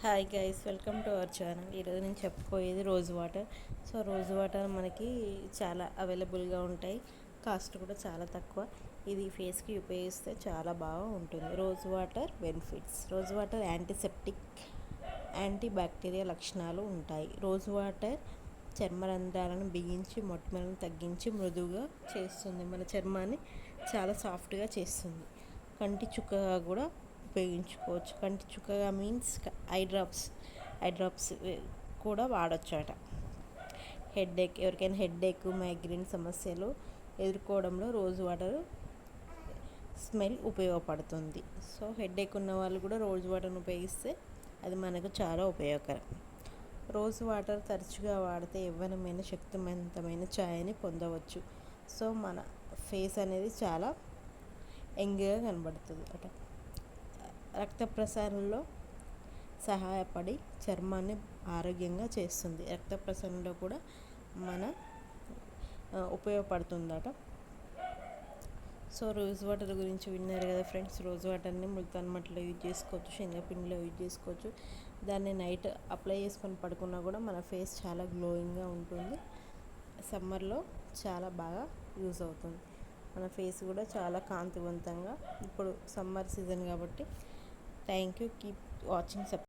Hi guys welcome to our channel ఈరోజు నేను చెప్పబోయేది rose water so rose water మనకి చాలా అవైలబుల్గా ఉంటాయి. కాస్ట్ కూడా చాలా తక్కువ. ఇది ఫేస్కి ఉపయోగిస్తే చాలా బాగా ఉంటుంది. Rose water benefits rose water antiseptic anti bacteria లక్షణాలు ఉంటాయి. రోజ్ వాటర్ చర్మరంధ్రాలను బిగించి మొట్టమొదలను తగ్గించి మృదువుగా చేస్తుంది. మన చర్మాన్ని చాలా సాఫ్ట్గా చేస్తుంది. కంటి చుక్కగా కూడా ఉపయోగించుకోవచ్చు. కంటి చుక్కగా means eye drops eye drops కూడా వాడచ్చు అట హెడ్ఏక్ ఎవరికైనా హెడ్ఏక్ మైగ్రేన్ సమస్యలు ఎదుర్కోవడంలో రోజు వాటర్ స్మెల్ ఉపయోగపడుతుంది. సో హెడ్ఏక్ ఉన్న వాళ్ళు కూడా రోజు వాటర్ని ఉపయోగిస్తే అది మనకు చాలా ఉపయోగకరం. రోజు వాటర్ తరచుగా వాడితే యవ్వనమైన శక్తివంతమైన ఛాయని పొందవచ్చు. సో మన ఫేస్ అనేది చాలా యంగ్గా కనబడుతుంది అట. రక్త ప్రసరణలో సహాయపడి చర్మాన్ని ఆరోగ్యంగా చేస్తుంది. రక్త ప్రసరణలో కూడా మన ఉపయోగపడుతుందట. సో రోజ్ వాటర్ గురించి విన్నారు కదా ఫ్రెండ్స్. రోజ్ వాటర్ని ముల్తాన్ మట్టిలో యూజ్ చేసుకోవచ్చు శనగపిండిలో యూజ్ చేసుకోవచ్చు. దాన్ని నైట్ అప్లై చేసుకొని పడుకున్నా కూడా మన ఫేస్ చాలా గ్లోయింగ్గా ఉంటుంది. సమ్మర్లో చాలా బాగా యూజ్ అవుతుంది. మన ఫేస్ కూడా చాలా కాంతివంతంగా ఇప్పుడు సమ్మర్ సీజన్ కాబట్టి Thank you. Keep watching.